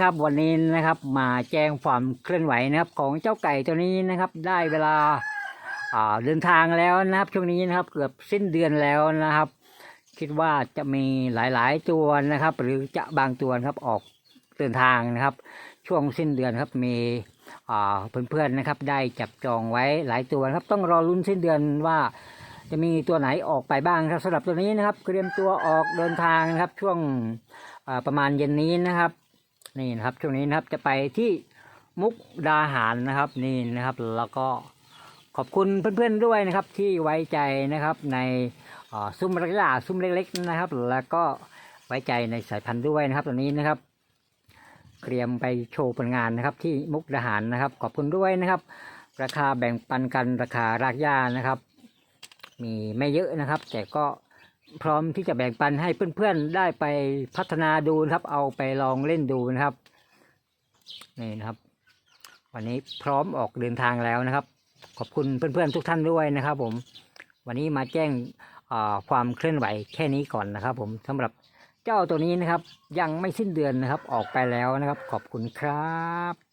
นะครับ วันนี้นะครับมาแจ้งความเคลื่อนไหวนะครับของเจ้าไก่ตัวนี้นะครับ ได้เวลาเดินทางแล้วนะครับ ช่วงนี้นะครับเกือบสิ้นเดือนแล้วนะครับ คิดว่าจะมีหลายๆตัวนะครับ หรือจะบางตัวครับออกเดินทางนะครับ ช่วงสิ้นเดือนครับมีเพื่อนๆนะครับ ได้จับจองไว้หลายตัวครับ ต้องรอลุ้นสิ้นเดือนว่าจะมีตัวไหนออกไปบ้างครับสำหรับตัวนี้นะครับเตรียมตัวออกเดินทางนะครับ ช่วงประมาณเย็นนี้นะครับ นี่นะครับช่วงนี้นะครับจะไปที่มุกดาหารนะครับ นี่นะครับ แล้วก็ขอบคุณเพื่อนๆด้วยนะครับ ที่ไว้ใจนะครับในซุ้มระยะซุ้มเล็ก ๆ นะครับ แล้วก็ไว้ใจในสายพันธุ์ด้วยนะครับตัวนี้นะครับเตรียมไปโชว์ผลงานนะครับ ที่มุกดาหารนะครับ ขอบคุณด้วยนะครับ ราคาแบ่งปันกันราคารากหญ้านะครับ มีไม่เยอะนะครับ แต่ก็ พร้อมที่จะแบ่งปันให้เพื่อนๆได้ไปพัฒนาดูนะครับ เอาไปลองเล่นดูนะครับนี่นะครับ วันนี้พร้อมออกเดินทางแล้วนะครับ ขอบคุณเพื่อนๆทุกท่านด้วยนะครับ ผม วันนี้มาแจ้งความเคลื่อนไหวแค่นี้ก่อนนะครับ ผมสำหรับเจ้าตัวนี้นะครับ ยังไม่สิ้นเดือนนะครับ ออกไปแล้วนะครับ ขอบคุณครับ